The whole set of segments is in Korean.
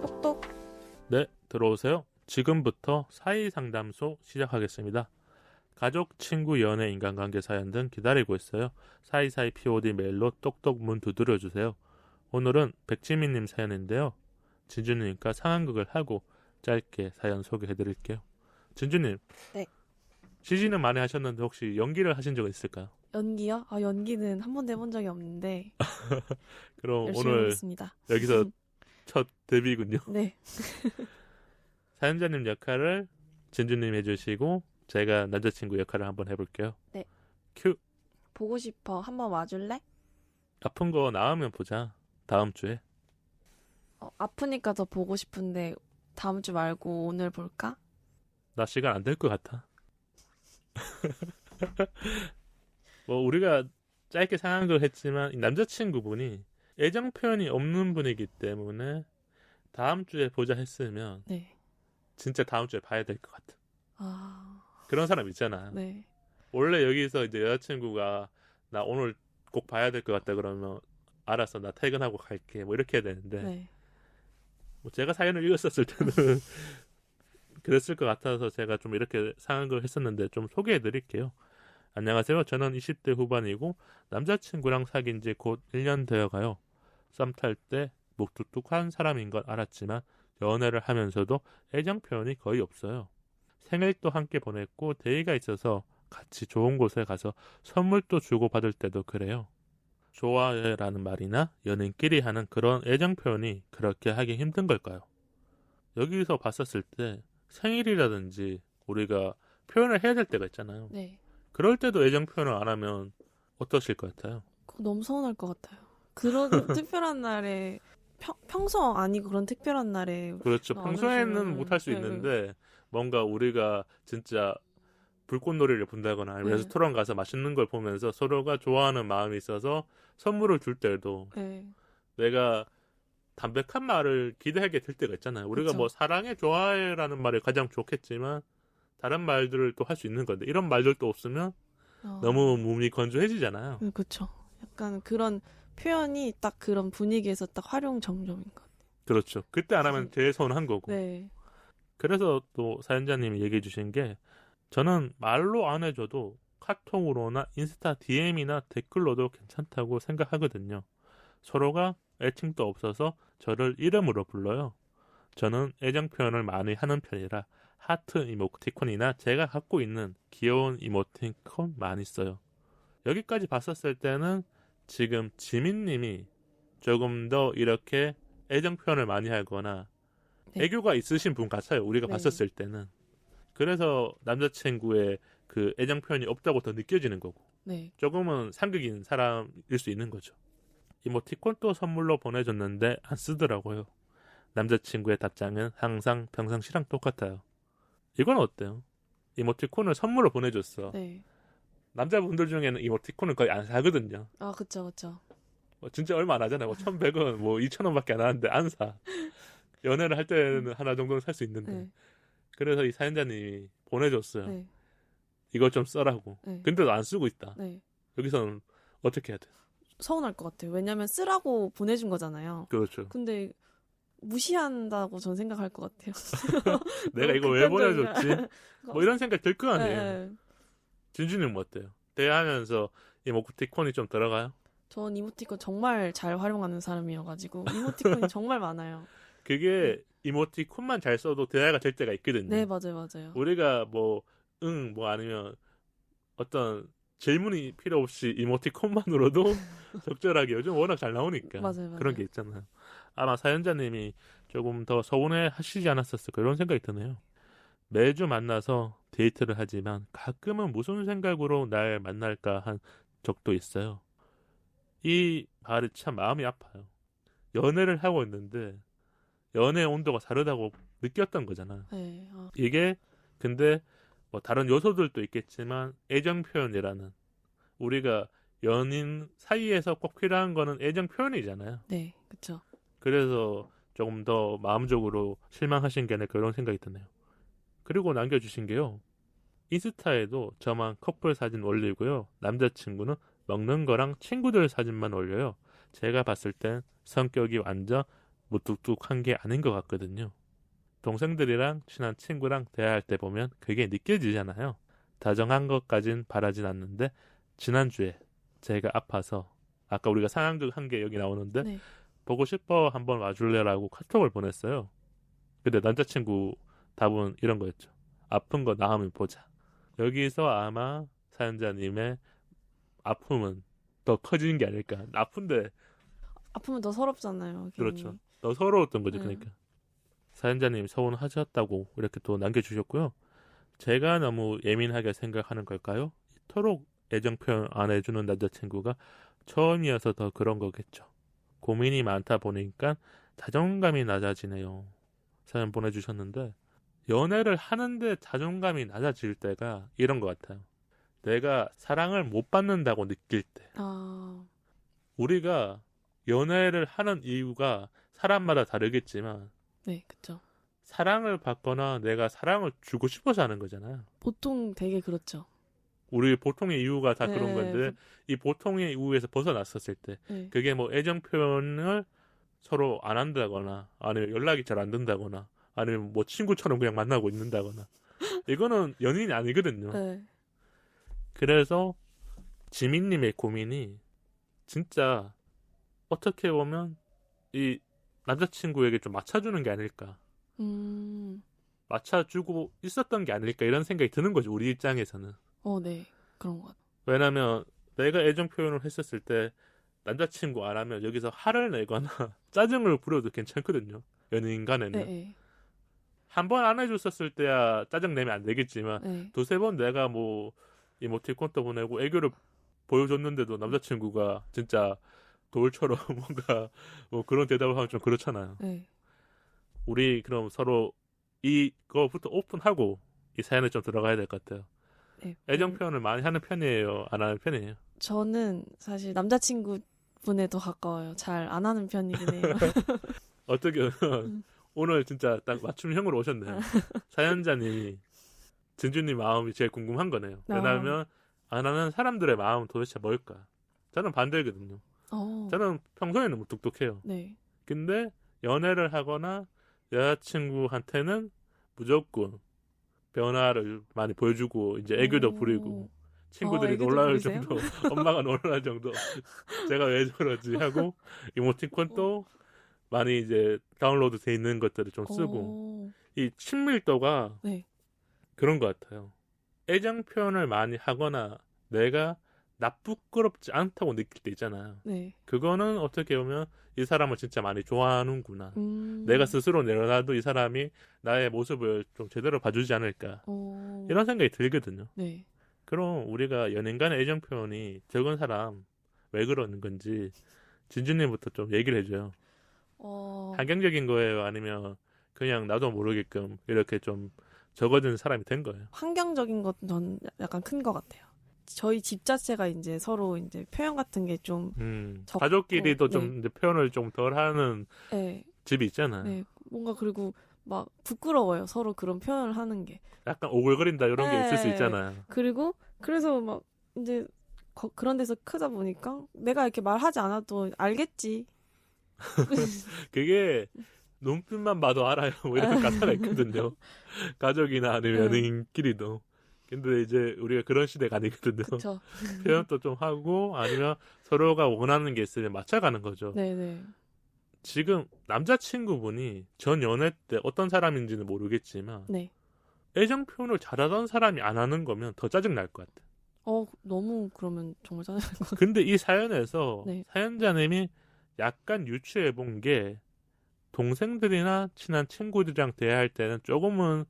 똑똑. 네, 들어오세요. 지금부터 사이 상담소 시작하겠습니다. 가족, 친구, 연애, 인간관계 사연 등 기다리고 있어요. 사이사이 POD 메일로 똑똑 문 두드려 주세요. 오늘은 백지민님 사연인데요. 진주님과 상황극을 하고 짧게 사연 소개해 드릴게요. 진주님. 네. 시즌은 많이 하셨는데 혹시 연기를 하신 적 있을까요? 연기요? 아 연기는 한 번도 해본 적이 없는데 그럼 오늘 하겠습니다. 여기서 첫 데뷔군요. 네. 사연자님 역할을 진주님 해주시고 제가 남자친구 역할을 한번 해볼게요. 네. 큐. 보고 싶어. 한번 와줄래? 아픈 거 나으면 보자. 다음 주에. 어, 아프니까 더 보고 싶은데 다음 주 말고 오늘 볼까? 나 시간 안 될 것 같아. 뭐 우리가 짧게 상황을 했지만 이 남자친구분이 애정 표현이 없는 분이기 때문에 다음 주에 보자 했으면 네. 진짜 다음 주에 봐야 될 것 같아. 아 그런 사람 있잖아. 네. 원래 여기서 이제 여자친구가 나 오늘 꼭 봐야 될 것 같다 그러면 알았어 나 퇴근하고 갈게 뭐 이렇게 해야 되는데 네. 뭐 제가 사연을 읽었었을 때는 그랬을 것 같아서 제가 좀 이렇게 상황을 했었는데 좀 소개해 드릴게요. 안녕하세요. 저는 20대 후반이고 남자친구랑 사귄 지 곧 1년 되어 가요. 썸 탈때 묵뚝뚝한 사람인 건 알았지만 연애를 하면서도 애정 표현이 거의 없어요. 생일도 함께 보냈고 데이가 있어서 같이 좋은 곳에 가서 선물도 주고 받을 때도 그래요. 좋아해라는 말이나 연인끼리 하는 그런 애정 표현이 그렇게 하기 힘든 걸까요? 여기서 봤었을 때 생일이라든지 우리가 표현을 해야 될 때가 있잖아요. 네. 그럴 때도 애정 표현을 안 하면 어떠실 것 같아요? 그거 너무 서운할 것 같아요. 그런 특별한 날에 평, 평소 아니고 그런 특별한 날에 그렇죠. 안 평소에는 못 할수 네, 있는데 뭔가 우리가 진짜 불꽃놀이를 본다거나 아니면 네. 레스토랑 가서 맛있는 걸 보면서 서로가 좋아하는 마음이 있어서 선물을 줄 때도 네. 내가 담백한 말을 기대하게 될 때가 있잖아요. 우리가 그쵸. 뭐 사랑해 좋아해라는 말이 가장 좋겠지만 다른 말들을 또 할 수 있는 건데 이런 말들도 없으면 어, 너무 몸이 건조해지잖아요. 음, 그쵸. 약간 그런 표현이 딱 그런 분위기에서 딱 활용 정점인 것 같아요. 그렇죠. 그때 안 하면 제일 서운한 거고. 네. 그래서 또 사연자님이 얘기해 주신 게 저는 말로 안 해줘도 카톡으로나 인스타 DM이나 댓글로도 괜찮다고 생각하거든요. 서로가 애칭도 없어서 저를 이름으로 불러요. 저는 애정 표현을 많이 하는 편이라 하트 이모티콘이나 제가 갖고 있는 귀여운 이모티콘 많이 써요. 여기까지 봤었을 때는 지금 지민님이 조금 더 이렇게 애정 표현을 많이 하거나 네. 애교가 있으신 분 같아요. 우리가 네. 봤었을 때는. 그래서 남자친구의 그 애정 표현이 없다고 더 느껴지는 거고 네. 조금은 상극인 사람일 수 있는 거죠. 이모티콘 또 선물로 보내줬는데 안 쓰더라고요. 남자친구의 답장은 항상 평상시랑 똑같아요. 이건 어때요? 이모티콘을 선물로 보내줬어. 네. 남자분들 중에는 이모티콘을 거의 안 사거든요. 아, 그쵸, 그쵸. 뭐 진짜 얼마 안 하잖아요. 뭐 1,100원, 뭐 2,000원밖에 안 하는데 안 사. 연애를 할 때는 하나 정도는 살 수 있는데. 네. 그래서 이 사연자님이 보내줬어요. 네. 이거 좀 써라고. 네. 근데도 안 쓰고 있다. 네. 여기서는 어떻게 해야 돼? 서운할 것 같아요. 왜냐면 쓰라고 보내준 거잖아요. 그렇죠. 근데 무시한다고 전 생각할 것 같아요. 내가 이거 왜. 보내줬지? 뭐 이런 생각 들 거 아니에요. 네. 진주는 뭐 어때요? 대하면서 이모티콘이 좀 들어가요? 전 이모티콘 정말 잘 활용하는 사람이어가지고 이모티콘이 정말 많아요. 그게 이모티콘만 잘 써도 대화가 될 때가 있거든요. 네, 맞아요, 맞아요. 우리가 뭐, 응, 뭐 아니면 어떤 질문이 필요 없이 이모티콘만으로도 적절하게 요즘 워낙 잘 나오니까 맞아요, 맞아요. 그런 게 있잖아요. 아마 사연자님이 조금 더 서운해 하시지 않았었을까 이런 생각이 드네요. 매주 만나서 데이트를 하지만 가끔은 무슨 생각으로 날 만날까 한 적도 있어요. 이 말이 참 마음이 아파요. 연애를 하고 있는데 연애 온도가 다르다고 느꼈던 거잖아. 네, 아, 이게 근데 뭐 다른 요소들도 있겠지만 애정 표현이라는 우리가 연인 사이에서 꼭 필요한 거는 애정 표현이잖아요. 네, 그쵸. 그래서 조금 더 마음적으로 실망하신 게 아닐까 이런 생각이 드네요. 그리고 남겨주신 게요. 인스타에도 저만 커플 사진 올리고요. 남자친구는 먹는 거랑 친구들 사진만 올려요. 제가 봤을 땐 성격이 완전 무뚝뚝한 게 아닌 것 같거든요. 동생들이랑 친한 친구랑 대화할 때 보면 그게 느껴지잖아요. 다정한 것까진 바라진 않는데 지난주에 제가 아파서 아까 우리가 상황극 한 게 여기 나오는데 네. 보고 싶어 한번 와줄래라고 카톡을 보냈어요. 근데 남자친구 답은 이런 거였죠. 아픈 거 나으면 보자. 여기서 아마 사연자님의 아픔은 더 커지는 게 아닐까. 아픈데 아프면 더 서럽잖아요. 괜히. 그렇죠. 더 서러웠던 거죠. 네. 그러니까 사연자님 서운하셨다고 이렇게 또 남겨주셨고요. 제가 너무 예민하게 생각하는 걸까요? 이토록 애정 표현 안 해주는 남자친구가 처음이어서 더 그런 거겠죠. 고민이 많다 보니까 자존감이 낮아지네요. 사연 보내주셨는데 연애를 하는데 자존감이 낮아질 때가 이런 것 같아요. 내가 사랑을 못 받는다고 느낄 때. 아, 우리가 연애를 하는 이유가 사람마다 다르겠지만 네, 그쵸. 사랑을 받거나 내가 사랑을 주고 싶어서 하는 거잖아요. 보통 되게 그렇죠. 우리 보통의 이유가 다 그런 네, 건데 이 보통의 이유에서 벗어났었을 때 네. 그게 뭐 애정 표현을 서로 안 한다거나 아니면 연락이 잘 안 된다거나 아니면 뭐 친구처럼 그냥 만나고 있는다거나 이거는 연인이 아니거든요. 네. 그래서 지민님의 고민이 진짜 어떻게 보면 이 남자친구에게 좀 맞춰주는 게 아닐까. 음, 맞춰주고 있었던 게 아닐까 이런 생각이 드는 거죠. 우리 입장에서는. 어, 네. 그런 것. 왜냐면 내가 애정 표현을 했었을 때 남자친구 안 하면 여기서 화를 내거나 짜증을 부려도 괜찮거든요. 연인 간에는. 네, 네. 한번 안 해줬었을 때야 짜증 내면 안 되겠지만 네. 두세 번 내가 뭐 이모티콘도 보내고 애교를 보여줬는데도 남자친구가 진짜 돌처럼 뭔가 뭐 그런 대답을 하면 좀 그렇잖아요. 네. 우리 그럼 서로 이거부터 오픈하고 이 사연에 좀 들어가야 될 것 같아요. 네. 애정 음, 표현을 많이 하는 편이에요? 안 하는 편이에요? 저는 사실 남자친구 분에 더 가까워요. 잘 안 하는 편이긴 해요. 어떻게. 오늘 진짜 딱 맞춤형으로 오셨네요. 사연자님이 진주님 마음이 제일 궁금한 거네요. 아. 왜냐하면 안 하는 사람들의 마음은 도대체 뭘까? 저는 반대거든요. 어, 저는 평소에는 무뚝뚝해요. 네. 근데 연애를 하거나 여자친구한테는 무조건 변화를 많이 보여주고 이제 애교도 오. 부리고 친구들이 어, 놀랄? 정도 엄마가 놀랄 정도 제가 왜 저러지 하고 이모티콘도 많이 이제 다운로드 돼 있는 것들을 좀 쓰고 오, 이 친밀도가 네. 그런 것 같아요. 애정 표현을 많이 하거나 내가 나 부끄럽지 않다고 느낄 때 있잖아요. 네. 그거는 어떻게 보면 이 사람을 진짜 많이 좋아하는구나. 음, 내가 스스로 내려놔도 이 사람이 나의 모습을 좀 제대로 봐주지 않을까. 어, 이런 생각이 들거든요. 네. 그럼 우리가 연인 간의 애정 표현이 적은 사람 왜 그러는 건지 진주님부터 좀 얘기를 해줘요. 어, 환경적인 거예요? 아니면 그냥 나도 모르게끔 이렇게 좀 적어진 사람이 된 거예요? 환경적인 것은 전 약간 큰 것 같아요. 저희 집 자체가 이제 서로 이제 표현 같은 게 좀, 음, 가족끼리도 네. 좀 이제 표현을 좀 덜 하는 네, 집이 있잖아요. 네, 뭔가 그리고 막 부끄러워요. 서로 그런 표현을 하는 게. 약간 오글거린다 이런 게 있을 수 네. 있잖아요. 그리고 그래서 막 이제 거- 그런 데서 크다 보니까 내가 이렇게 말하지 않아도 알겠지. 그게 눈빛만 봐도 알아요. 뭐 이런 가사가 있거든요. 가족이나 아니면 네. 연인끼리도. 근데 이제 우리가 그런 시대가 아니거든요. 그쵸. 표현도 좀 하고 아니면 서로가 원하는 게 있으면 맞춰가는 거죠. 네네. 지금 남자친구분이 전 연애 때 어떤 사람인지는 모르겠지만 네. 애정 표현을 잘하던 사람이 안 하는 거면 더 짜증 날 것 같아. 어, 너무 그러면 정말 짜증 날 것 같아요. 근데 이 사연에서 네. 사연자님이 약간 유추해 본 게 동생들이나 친한 친구들이랑 대화할 때는 조금은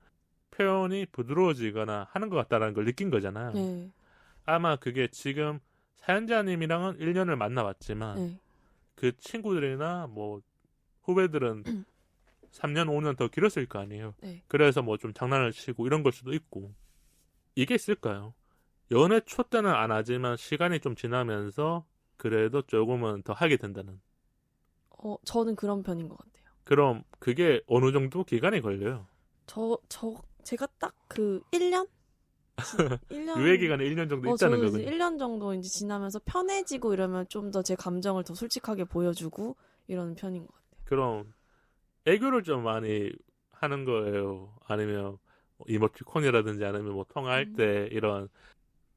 표현이 부드러워지거나 하는 것 같다는 걸 느낀 거잖아요. 네. 아마 그게 지금 사연자님이랑은 1년을 만나봤지만 네. 그 친구들이나 뭐 후배들은 3년, 5년 더 길었을 거 아니에요. 네. 그래서 뭐 좀 장난을 치고 이런 걸 수도 있고. 이게 있을까요? 연애 초 때는 안 하지만 시간이 좀 지나면서 그래도 조금은 더 하게 된다는. 어, 저는 그런 편인 것 같아요. 그럼 그게 어느 정도 기간이 걸려요? 저, 저 제가 딱 그 1년? 1년 유예 기간에 1년 정도 어, 있다는 거군요. 1년 정도 이제 지나면서 편해지고 이러면 좀 더 제 감정을 더 솔직하게 보여주고 이러는 편인 것 같아요. 그럼 애교를 좀 많이 하는 거예요. 아니면 뭐 이모티콘이라든지 아니면 뭐 통화할 음. 때 이런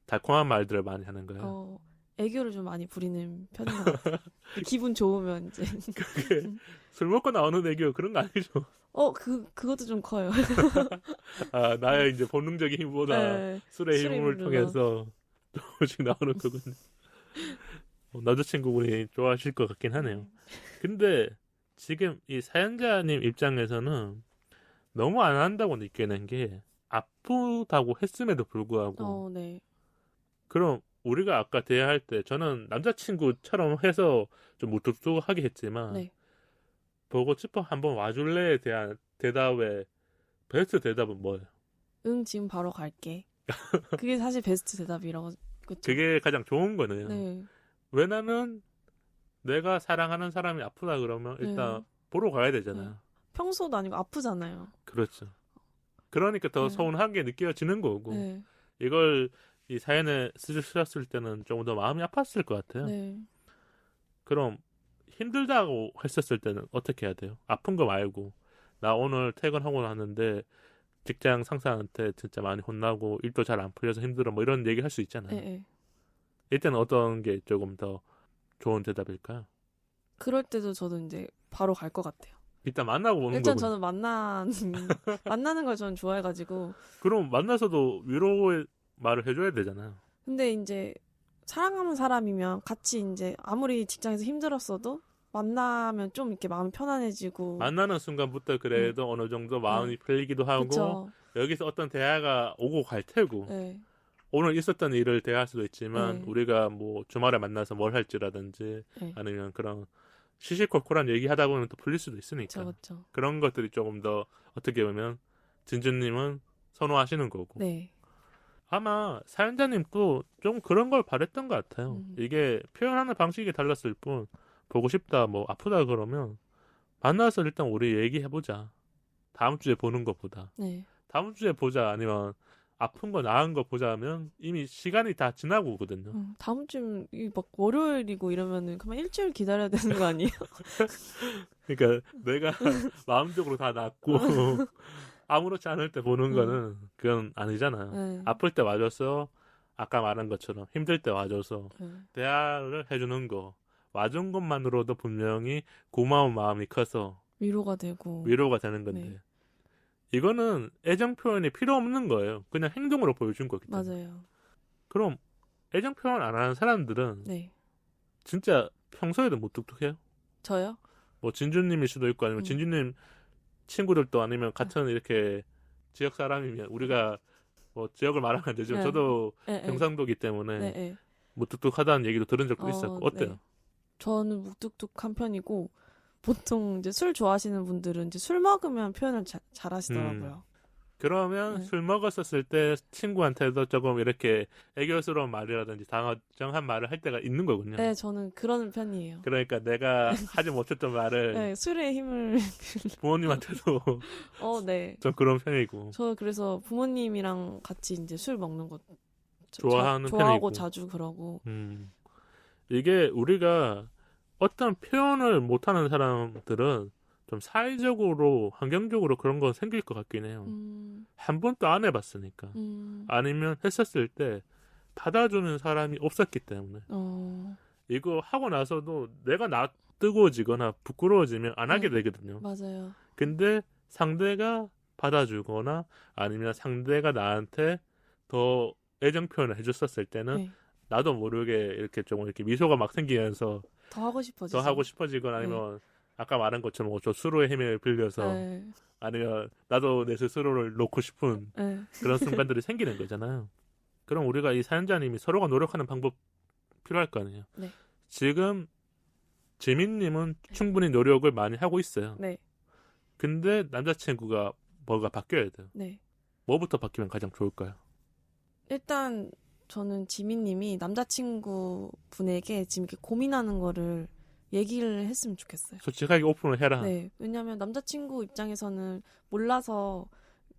달콤한 말들을 많이 하는 거예요. 어, 애교를 좀 많이 부리는 편인 것 같아요. 기분 좋으면 이제 그게 술 먹고 나오는 애교 그런 거 아니죠? 어, 그 그것도 좀 커요. 아 나의 이제 본능적인 힘보다 네. 술의 술의 힘을 힘으로. 통해서 조금씩 나오는 거군요. 어, 남자친구분이 좋아하실 것 같긴 하네요. 근데 지금 이 사연자님 입장에서는 너무 안 한다고 느끼는 게 아프다고 했음에도 불구하고 어, 네. 그럼 우리가 아까 대화할 때 저는 남자친구처럼 해서 좀 무뚝뚝하게 했지만 네. 보고 싶어 한번 와줄래에 대한 대답의 베스트 대답은 뭐예요? 응, 지금 바로 갈게. 그게 사실 베스트 대답이라고 그쵸? 그게 가장 좋은 거네요. 네. 왜냐면 내가 사랑하는 사람이 아프다 그러면 일단 네. 보러 가야 되잖아요. 네. 평소도 아니고 아프잖아요. 그렇죠. 그러니까 더 네. 서운하게 느껴지는 거고 네. 이걸 이 사연에 쓰셨을 때는 조금 더 마음이 아팠을 것 같아요. 네. 그럼 힘들다고 했었을 때는 어떻게 해야 돼요? 아픈 거 말고 나 오늘 퇴근하고 나는데 직장 상사한테 진짜 많이 혼나고 일도 잘 안 풀려서 힘들어 뭐 이런 얘기 할 수 있잖아요. 네. 네. 이때는 어떤 게 조금 더 좋은 대답일까요? 그럴 때도 저도 이제 바로 갈 것 같아요. 일단 만나고 오는 일단 거고 저는 만나는 만나는 걸 저는 좋아해가지고 그럼 만나서도 위로의 말을 해줘야 되잖아요. 근데 이제 사랑하는 사람이면 같이 이제 아무리 직장에서 힘들었어도 만나면 좀 이렇게 마음이 편안해지고 만나는 순간부터 그래도 어느 정도 마음이 풀리기도 하고 음. 그쵸? 여기서 어떤 대화가 오고 갈 테고 네. 오늘 있었던 일을 대화할 수도 있지만 네. 우리가 뭐 주말에 만나서 뭘 할지라든지 네. 아니면 그런 시시콜콜한 얘기 하다 보면 또 풀릴 수도 있으니까 그쵸, 그쵸. 그런 것들이 조금 더 어떻게 보면 진주님은 선호하시는 거고 네. 아마 사연자님도 좀 그런 걸 바랬던 것 같아요. 음. 이게 표현하는 방식이 달랐을 뿐 보고 싶다 뭐 아프다 그러면 만나서 일단 우리 얘기해보자. 다음 주에 보는 것보다 네. 다음 주에 보자 아니면 아픈 거 나은 거 보자면 이미 시간이 다 지나고 오거든요. 음, 다음 주면 이막 월요일이고 이러면은 그만 일주일 기다려야 되는 거 아니에요? 그러니까 내가 마음적으로 다 낫고 아무렇지 않을 때 보는 음. 거는 그건 아니잖아요. 네. 아플 때 와줘서 아까 말한 것처럼 힘들 때 와줘서 네. 대화를 해주는 거 와준 것만으로도 분명히 고마운 마음이 커서 위로가 되고 위로가 되는 건데 네. 이거는 애정 표현이 필요 없는 거예요. 그냥 행동으로 보여준 거기 때문에. 맞아요. 그럼 애정 표현 안 하는 사람들은 네. 진짜 평소에도 무뚝뚝해요. 저요? 뭐 진주님일 수도 있고 아니면 음. 진주님 친구들도 아니면 같은 이렇게 지역 사람이면 우리가 뭐 지역을 말하면 안 되죠. 네. 저도 네, 네. 경상도기 때문에 네, 네. 무뚝뚝하다는 얘기도 들은 적도 어, 있었고 어때요? 네. 저는 묵뚝뚝한 편이고 보통 이제 술 좋아하시는 분들은 이제 술 먹으면 표현을 자, 잘 하시더라고요. 그러면 네. 술 먹었었을 때 친구한테도 조금 이렇게 애교스러운 말이라든지 당정한 말을 할 때가 있는 거군요. 네, 저는 그런 편이에요. 그러니까 내가 하지 못했던 말을 네, 술의 힘을 부모님한테도 어, 네. 좀 그런 편이고 저 그래서 부모님이랑 같이 이제 술 먹는 거 저- 좋아하는 자, 좋아하고 편이고. 자주 그러고 음. 이게 우리가 어떤 표현을 못하는 사람들은 좀 사회적으로 환경적으로 그런 건 생길 것 같긴 해요. 음, 한 번도 안 해봤으니까 음, 아니면 했었을 때 받아주는 사람이 없었기 때문에 어, 이거 하고 나서도 내가 나 뜨거워지거나 부끄러워지면 안 하게 네. 되거든요. 맞아요. 근데 상대가 받아주거나 아니면 상대가 나한테 더 애정 표현을 해줬었을 때는 네. 나도 모르게 이렇게 좀 이렇게 미소가 막 생기면서 더 하고 싶어지죠. 더 하고 싶어지거나 아니면 아까 말한 것처럼 저 수로의 힘을 빌려서 네, 아니면 나도 내 스스로를 놓고 싶은 네. 그런 순간들이 생기는 거잖아요. 그럼 우리가 이 사연자님이 서로가 노력하는 방법 필요할 거 아니에요. 네. 지금 지민님은 충분히 노력을 많이 하고 있어요. 네, 근데 남자친구가 뭐가 바뀌어야 돼요. 네. 뭐부터 바뀌면 가장 좋을까요? 일단 저는 지민님이 남자친구 분에게 지금 이렇게 고민하는 거를 얘기를 했으면 좋겠어요. 솔직하게 오픈을 해라. 네, 왜냐하면 남자친구 입장에서는 몰라서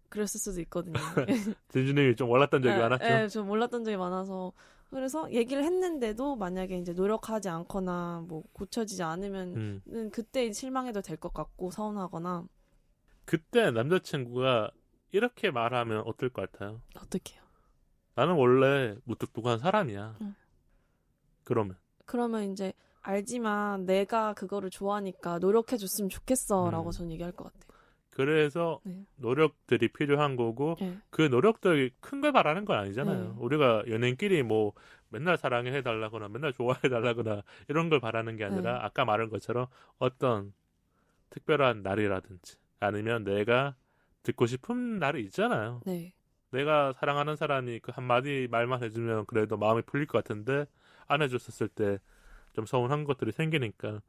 그랬을 수도 있거든요. 진주님이 좀 몰랐던 적이 예, 많았죠. 예, 좀 몰랐던 적이 많아서 그래서 얘기를 했는데도 만약에 이제 노력하지 않거나 뭐 고쳐지지 않으면 음. 그때 실망해도 될 것 같고 서운하거나 그때 남자친구가 이렇게 말하면 어떨 것 같아요? 어떡해요? 나는 원래 무뚝뚝한 사람이야. 응. 그러면 그러면 이제 알지만 내가 그거를 좋아하니까 노력해줬으면 좋겠어라고 음. 저는 얘기할 것 같아요. 그래서 네. 노력들이 필요한 거고 예. 그 노력들이 큰 걸 바라는 건 아니잖아요. 네. 우리가 연인끼리 뭐 맨날 사랑해 해달라거나 맨날 좋아해 달라거나 이런 걸 바라는 게 아니라 네. 아까 말한 것처럼 어떤 특별한 날이라든지 아니면 내가 듣고 싶은 날이 있잖아요. 네. 내가 사랑하는 사람이 그 한마디 말만 해주면 그래도 마음이 풀릴 것 같은데 안 해줬었을 때 좀 서운한 것들이 생기니까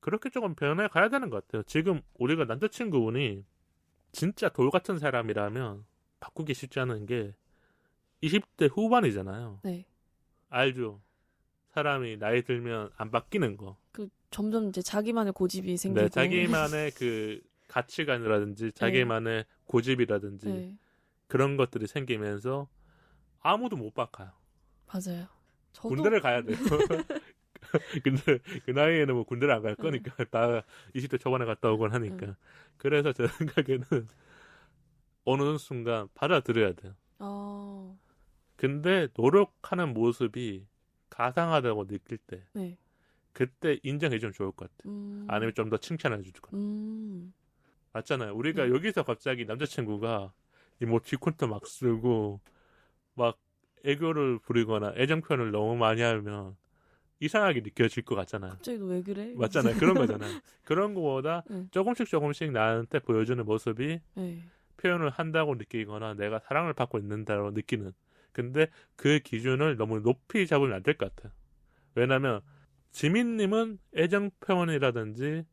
그렇게 조금 변해 가야 되는 것 같아요. 지금 우리가 남자친구분이 진짜 돌 같은 사람이라면 바꾸기 쉽지 않은 게 20대 후반이잖아요. 네. 알죠? 사람이 나이 들면 안 바뀌는 거. 그 점점 이제 자기만의 고집이 생기고 네, 자기만의 그 가치관이라든지 자기만의 고집이라든지 네. 그런 것들이 생기면서 아무도 못 바꿔요. 맞아요. 저도 군대를 가야 돼요. 근데 그 나이에는 뭐 군대를 안갈 네. 거니까 다 20대 초반에 갔다 오곤 하니까. 그래서 제 생각에는 어느 순간 받아들여야 돼요. 어, 근데 노력하는 모습이 가상하다고 느낄 때 네. 그때 인정해주면 좋을 것 같아요. 음, 아니면 좀 더 칭찬해 주거나. 음, 맞잖아요. 우리가 네. 여기서 갑자기 남자친구가 이모티콘도 막 쓰고 막 애교를 부리거나 애정 표현을 너무 많이 하면 이상하게 느껴질 것 같잖아요. 갑자기 너 왜 그래? 맞잖아요. 그런 거잖아요. 그런 거보다 네. 조금씩 조금씩 나한테 보여주는 모습이 네. 표현을 한다고 느끼거나 내가 사랑을 받고 있는다고 느끼는. 근데 그 기준을 너무 높이 잡으면 안 될 것 같아요. 왜냐면 지민님은 애정 표현이라든지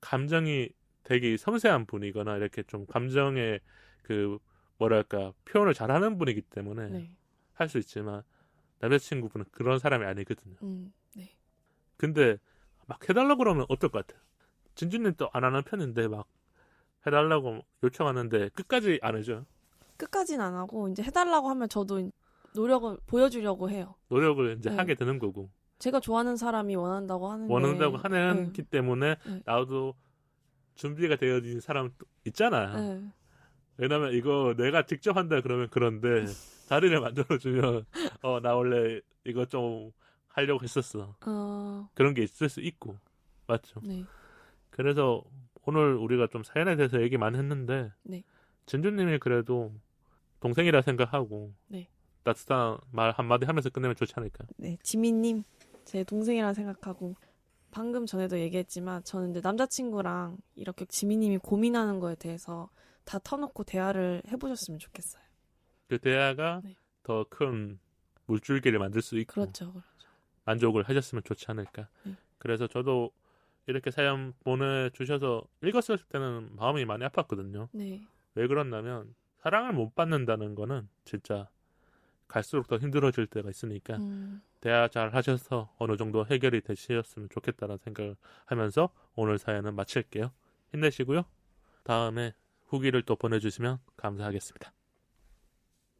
감정이 되게 섬세한 분이거나 이렇게 좀 감정의 그 뭐랄까 표현을 잘하는 분이기 때문에 네. 할수 있지만 남자친구분은 그런 사람이 아니거든요. 음, 네. 근데 막 해달라고 그러면 어떨 것 같아요? 진주님도 안 하는 편인데 막 해달라고 요청하는데 끝까지 안 해줘요. 끝까지는 안 하고 이제 해달라고 하면 저도 노력을 보여주려고 해요. 노력을 이제 네. 하게 되는 거고 제가 좋아하는 사람이 원한다고 하는데 원한다고 하는 네. 기 때문에 네. 나도 준비가 되어진 사람 또 있잖아요. 네. 왜냐면 이거 내가 직접 한다 그러면 그런데 자리를 만들어주면 어 나 원래 이거 좀 하려고 했었어. 어, 그런 게 있을 수 있고 맞죠. 네. 그래서 오늘 우리가 좀 사연에 대해서 얘기 많이 했는데 네. 진주님이 그래도 동생이라 생각하고 네. 따뜻한 말 한마디 하면서 끝내면 좋지 않을까. 네, 지민님 제 동생이라 생각하고 방금 전에도 얘기했지만 저는 이제 남자친구랑 이렇게 지민님이 고민하는 거에 대해서 다 터놓고 대화를 해보셨으면 좋겠어요. 그 대화가 네. 더큰 물줄기를 만들 수 있고 그렇죠, 그렇죠. 만족을 하셨으면 좋지 않을까. 네. 그래서 저도 이렇게 사연 보내주셔서 읽었을 때는 마음이 많이 아팠거든요. 네, 왜 그렇냐면 사랑을 못 받는다는 거는 진짜 갈수록 더 힘들어질 때가 있으니까 음, 대화 잘 하셔서 어느 정도 해결이 되셨으면 좋겠다는 생각을 하면서 오늘 사연은 마칠게요. 힘내시고요. 다음에 후기를 또 보내주시면 감사하겠습니다.